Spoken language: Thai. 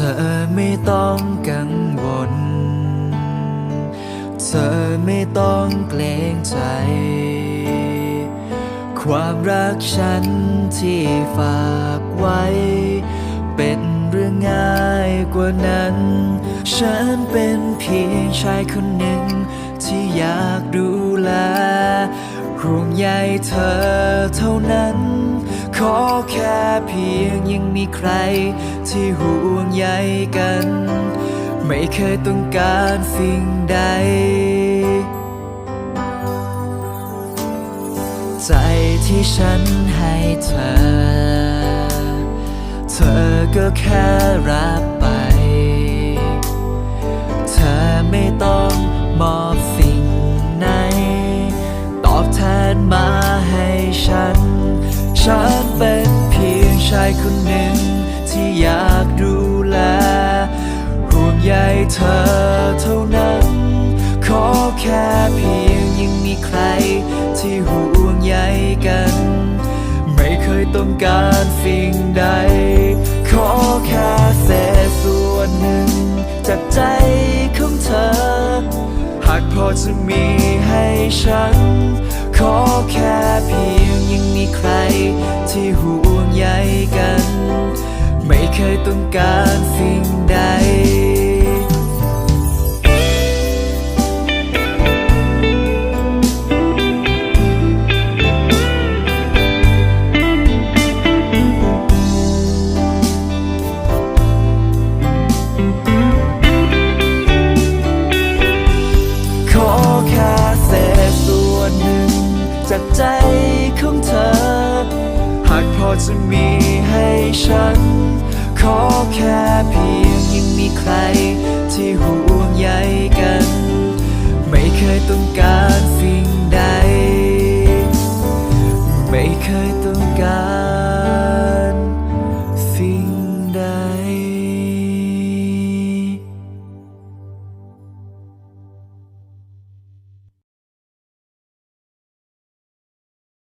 ธอไม่ต้องกังวล เธอไม่ต้องเกรงใจ ความรักฉันที่ฝากไว้ เป็นเรื่องง่ายกว่านั้น ฉันเป็นเพียงชายคนหนึ่ง ที่อยากดูแลห่วงใยเธอเท่านั้น ขอแค่เพียงยังมีใครที่ห่วงใยกัน ไม่เคยต้องการสิ่งใด ใจที่ฉันให้เธอ เธอก็แค่รับไป เธอไม่ต้องมอบสิ่งไหน ตอบแทนมาให้ฉัน ฉัน ชายคนหนึ่งที่อยากดูแลห่วงใยเธอเท่านั้น ขอแค่เพียงยังมีใครที่ห่วงใยกัน ไม่เคยต้องการสิ่งใด ขอแค่เศษส่วนหนึ่ง จากใจของเธอ หากพอจะมีให้ฉัน ขอแค่เพียง ยังมีใคร ที่ห่วงใยกัน ไม่เคยต้องการสิ่งใดขอแค่เศษส่วนหนึ่งจากใจ อจะมีให้ฉัน ขอแค่เพียงยังมีใครที่ห่วงใยกัน ไม่เคยต้องการสิ่งใด ไม่เคยต้องการ